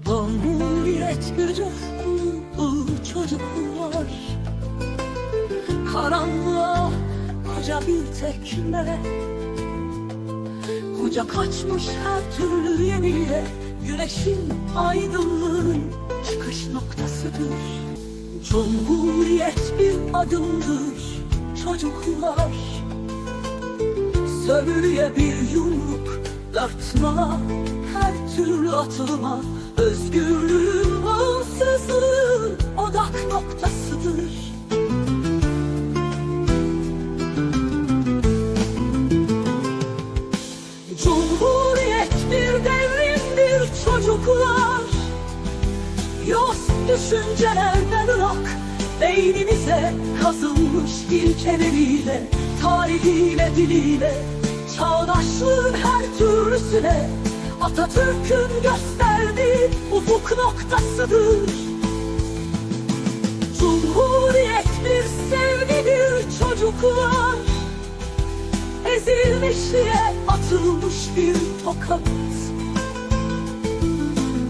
Cumhuriyet gücü çocuklar Karanlığa koca bir tekme Kucak açmış her türlü yeniliğe Güneşin aydınlığın çıkış noktasıdır. Cumhuriyet bir adımdır çocuklar. Sömürüye bir yumruk türlü atılma Özgürlüğün bağımsızlığın odak noktasıdır. Cumhuriyet bir devrimdir çocuklar. Yos düşüncelerden ırak Beynimize kazınmış ilkeleriyle Tarihiyle, diliyle. Çağdaşlığın her türlüsüne Atatürk'ün gösterdiği ufuk noktasıdır. Cumhuriyet bir sevgidir çocuklar. Ezilmişliğe atılmış bir tokat.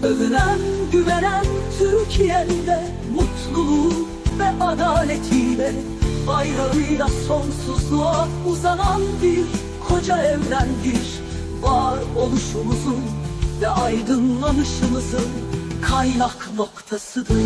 Övünen, güvenen Türkiye'de Mutluluğu ve adaletiyle Bayrağıyla sonsuzluğa uzanan bir koca evrendir Var oluşumuzun ve aydınlanışımızın kaynak noktasıdır